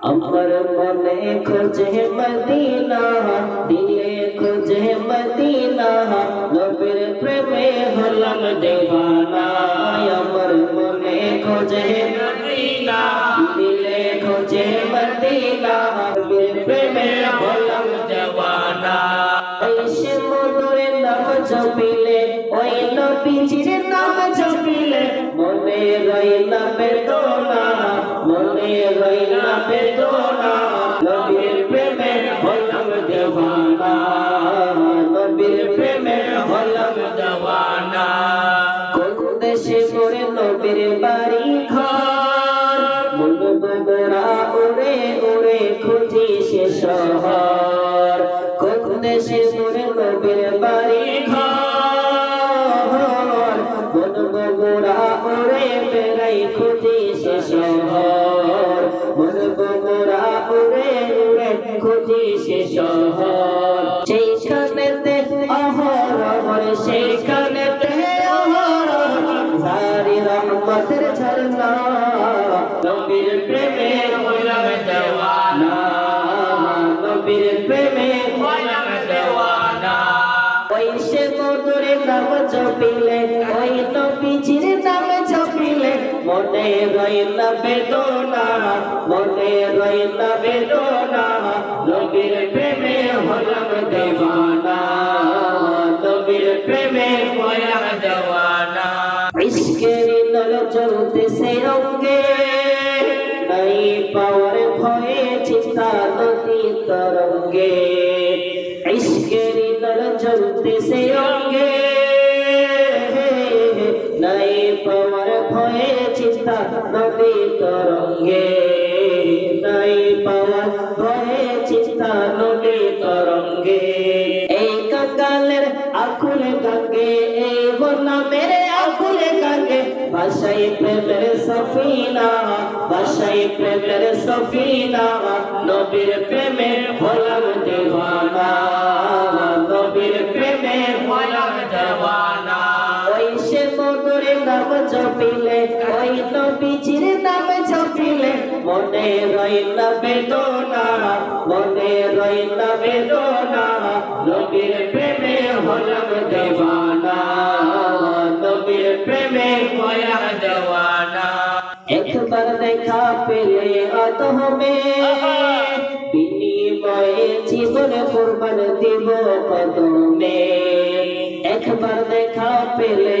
আমার মনে খোঁজে মদিনা দিলে খোঁজে মদিনা নবীর প্রেমে হলাম দেওয়ানা আমার মনে খোঁজে মদিনা দিলে খোঁজে মদিনা নবীর প্রেমে হলাম দেওয়ানা এসে মধুরে নাম জপিলে ওই নবীজির নাম জপিলে মনে রইলা বেদনা মনে রইলা বেদনা নবীর প্রেমে হলাম দেওয়ানা নবীর প্রেমে হলাম দেওয়ানা কোন দেশে মোরে নবীর বাড়ি ঘর? মন বদরা উড়ে উড়ে খুঁজি সে শহর। কোন দেশে মোরে নবীর বাড়ি ঘর? মন বদরা উড়ে বেড়াই খুঁজি সে শহর। সে শহর সেইখানেতে অহর অহর সেইখানেতে অহর অহর সারি রহমতের ঝরনা নবীর প্রেমে হইলাম দেওয়ানা নবীর প্রেমে হইলাম দেওয়ানা ওই সে মধুরে নাম জপিলে ওই নবীজির নাম জপিলে মনে রইলা বেদনা, মনে রইলা বেদনা। নবীর প্রেমে হলাম দেওয়ানা নবীর প্রেমে হলাম দেওয়ানা ইশকের নল চলতেছে অঙ্গে নাই পাওয়ার ভয়ে চিন্তা নদী তরঙ্গে ইশকের নল চলতেছে অঙ্গে নাই পাওয়ার ভয়ে চিন্তা নদী তরঙ্গে নাই পাওয়ার ভয়ে চিন্তা নদী তরঙ্গে। এই কাকালের আকুলে কাকে, এই বন্যা মেরে আকুলে কাকে? ভাষাই প্রেমের সফিনা ভাষাই প্রেমের সফিনা, নবীর প্রেমে হলাম দেওয়ানা। নাম জপিলে, ওই নবীজির নাম জপিলে, মনে রইলা বেদনা, মনে রইলা বেদনা, নবীর প্রেমে হলাম দেওয়ানা নবীর প্রেমে হলাম দেওয়ানা একবার দেখা পেলে অতহমে বিনিময়ে জীবন কোরবান দিব কদমে একবার দেখা পেলে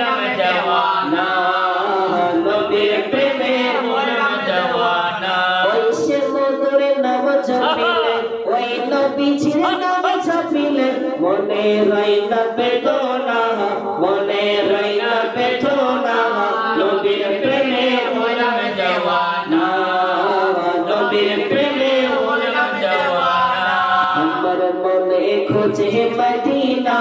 মনে পেটো না মনে রাইনা পেটো না নবীর প্রেমে হইলাম জওয়ানা, নবীর প্রেমে হইলাম জওয়ানা। আমার মনে খোঁজে মদিনা।